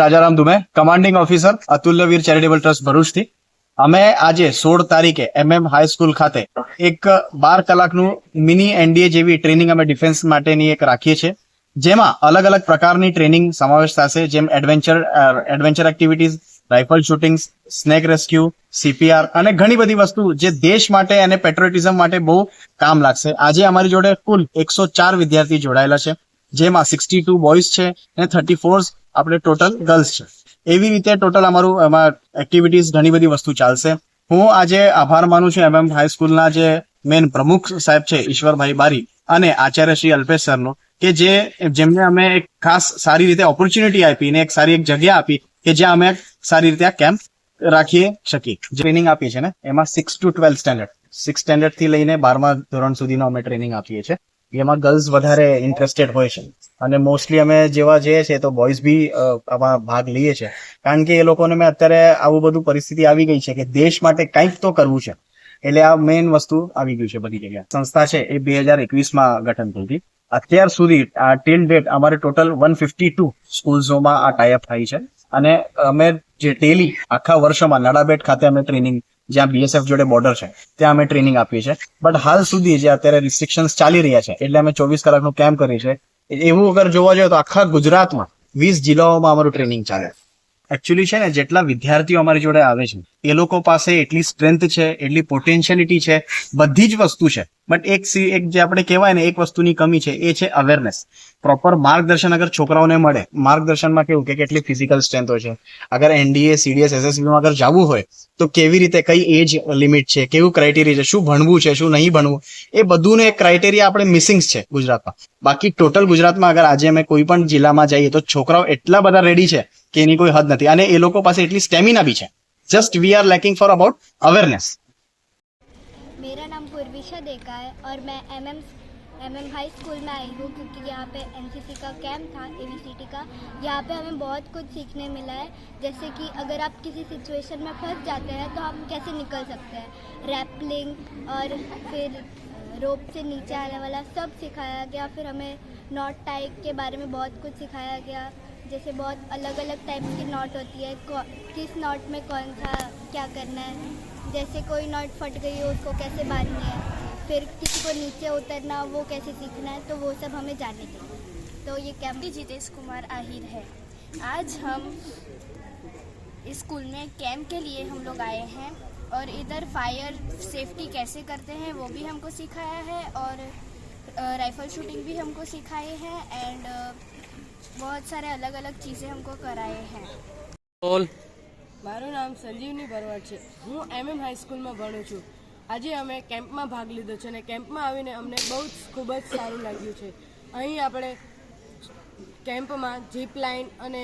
Rajaram Dume commanding officer Atulyaveer charitable trust ભરૂચથી. અમે આજે સોળ તારીખે એમએમ હાઈસ્કૂલ ખાતે એક બાર કલાકનું મિની એનડીએ જેવી ટ્રેનિંગ અમે ડિફેન્સ માટેની એક રાખીએ છીએ. જેમાં અલગ અલગ પ્રકારની ટ્રેનિંગ સમાવેશ થશે, જેમ adventure adventure activities rifle shooting snake rescue CPR અને ઘણી બધી વસ્તુ જે દેશ માટે અને પેટ્રોટિઝમ માટે બહુ કામ લાગશે. આજે અમારી જોડે કુલ એકસો ચાર વિદ્યાર્થી જોડાયેલા છે. જેમાં સિક્સટી ટુ બોયઝ છે અને થર્ટી ફોર આપણે ટોટલ ગર્લ્સ છે. એવી રીતે ટોટલ અમારું એમાં એક્ટિવિટીઝ ઘણી બધી વસ્તુ ચાલશે. હું આજે આભાર માનું છું એમએમ હાઈસ્કૂલના જે મેન પ્રમુખ સાહેબ છે, ઈશ્વરભાઈ બારી અને આચાર્ય શ્રી અલ્પેશ સરનો કે જે, જેમને અમે એક ખાસ સારી રીતે ઓપોર્ચ્યુનિટી આપી ને એક સારી એક જગ્યા આપી કે જ્યાં અમે સારી રીતે આ કેમ્પ રાખીએ શકીએ. ટ્રેનિંગ આપીએ છીએ ને, એમાં six to twelfth standard six સ્ટેન્ડર્ડથી લઈને બારમા ધોરણ સુધીનો અમે ટ્રેનિંગ આપીએ છીએ. એમાં ગર્લ્સ વધારે ઇન્ટરેસ્ટેડ હોય છે. અને મોસ્ટલી અમે જેવા જઈએ છીએ તો બોયઝ બી આમાં ભાગ લઈએ છીએ. કારણ કે એ લોકોને મેં અત્યારે આવું બધું પરિસ્થિતિ આવી ગઈ છે કે દેશ માટે કંઈક તો કરવું છે. એટલે આ મેઇન વસ્તુ આવી ગયું છે બધી જગ્યાએ. સંસ્થા છે એ બે હજાર એકવીસમાં ગઠન થઈ હતી. અત્યાર સુધી, આ ટીલ ડેટ અમારે ટોટલ વન ફિફ્ટી ટુ સ્કૂલ્સોમાં આ ટાઈઅપ થાય છે. અને અમે જે ડેલી આખા વર્ષમાં નડાબેટ ખાતે અમે ટ્રેનિંગ જ્યાં બીએસએફ જોડે બોર્ડર છે, ત્યાં અમે ટ્રેનિંગ આપીએ છીએ. બટ હાલ સુધી જે અત્યારે રિસ્ટ્રિક્શન્સ ચાલી રહ્યા છે, એટલે અમે ચોવીસ કલાકનું કેમ્પ કરીએ છીએ. એવું અગર જોવા જોઈએ તો આખા ગુજરાતમાં વીસ જિલ્લાઓમાં અમારું ટ્રેનિંગ ચાલે એકચ્યુઅલી છે ને, જેટલા વિદ્યાર્થીઓ અમારી જોડે આવે છે, એ લોકો પાસે એટલી સ્ટ્રેન્થ છે, એટલી પોટેન્શિયલિટી છે, બધી જ વસ્તુ છે. બટ એક એક જે આપણે કહેવાય ને, એક વસ્તુની કમી છે, એ છે અવેરનેસ પ્રોપર માર્ગદર્શન અગર છોકરાઓને મળે, માર્ગદર્શનમાં કેવું કે કેટલી ફિઝિકલ સ્ટ્રેન્થ હોય છે. અગર એનડીએ સીડીએસ એસએસબીમાં અગર જવું હોય, તો કેવી રીતે, કઈ એજ લિમિટ છે, કેવું ક્રાઇટેરિયા છે, શું ભણવું છે, શું નહીં ભણવું, એ બધું એક ક્રાઇટેરિયા આપણે મિસિંગ છે ગુજરાતમાં. બાકી ટોટલ ગુજરાતમાં અગર આજે અમે કોઈ પણ જિલ્લામાં જઈએ, તો છોકરાઓ એટલા બધા રેડી છે કે એની કોઈ હદ નથી અને એ લોકો પાસે એટલી સ્ટેમિના બી છે just we are lacking for about awareness मेरा नाम पूर्विशा देका है और मैं M M M M high school में आई हूँ क्योंकि यहाँ पे एन का कैंप था ए का यहाँ पे हमें बहुत कुछ सीखने मिला है जैसे कि अगर आप किसी सिचुएशन में फंस जाते हैं तो हम कैसे निकल सकते हैं रैपलिंग और फिर रोप से नीचे आने वाला सब सिखाया गया फिर हमें नॉट टाइप के बारे में बहुत कुछ सिखाया गया जैसे बहुत अलग अलग टाइप की नॉट होती है। किस नॉट में कौन सा क्या करना है? जैसे कोई नॉट फट गई हो, उसको कैसे बांधनी है? फिर किसी को नीचे उतरना, वो कैसे सीखना है? तो वो सब हमें जानने के तो ये कैंप जितेश कुमार आहिर है। आज हम स्कूल में कैंप के लिए हम लोग आए हैं और इधर फायर सेफ्टी कैसे करते हैं, वो भी हमको सिखाया है और राइफल शूटिंग भी हमको सिखाए हैं एंड बहुत सारे अलग अलग चीज़ें हमको कराए हैं મારું નામ સંજીવની ભરવાડ છે હું એમએમ હાઈસ્કૂલમાં ભણું છું આજે અમે કેમ્પમાં ભાગ લીધો છે અને કેમ્પમાં આવીને અમને બહુ જ ખૂબ જ સારું લાગ્યું છે અહીં આપણે કેમ્પમાં જીપ લાઇન અને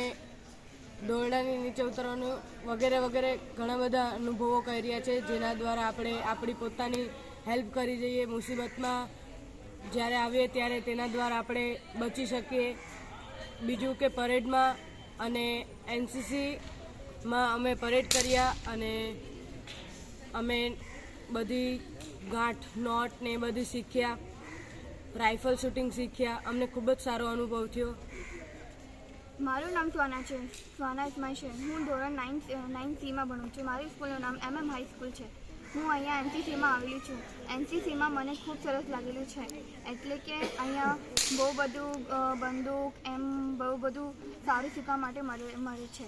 દોરડાની નીચે ઉતરવાનું વગેરે વગેરે ઘણા બધા અનુભવો કરી રહ્યા છે જેના દ્વારા આપણે આપણી પોતાની હેલ્પ કરી જઈએ મુસીબતમાં જ્યારે આવીએ ત્યારે તેના દ્વારા આપણે બચી શકીએ બીજું કે પરેડમાં અને એનસીસીમાં અમે પરેડ કર્યા અને અમે બધી ગાંઠ, નોટ ને એ બધું શીખ્યા. રાઇફલ શૂટિંગ શીખ્યા. અમને ખૂબ જ સારો અનુભવ થયો. મારું નામ સ્વાના છે. સ્વાના ઇસ્માઈ છે. હું ધોરણ નાઇન નાઇન સીમાં ભણું છું. મારી સ્કૂલનું નામ એમ એમ હાઈ સ્કૂલ છે. હું અહીંયા એનસીસીમાં આવેલી છું. એનસીસીમાં મને ખૂબ સરસ લાગેલું છે. એટલે કે અહીંયા બહુ બધું બંદૂક એમ બહુ બધું સારું શીખવા માટે મળે મળે છે.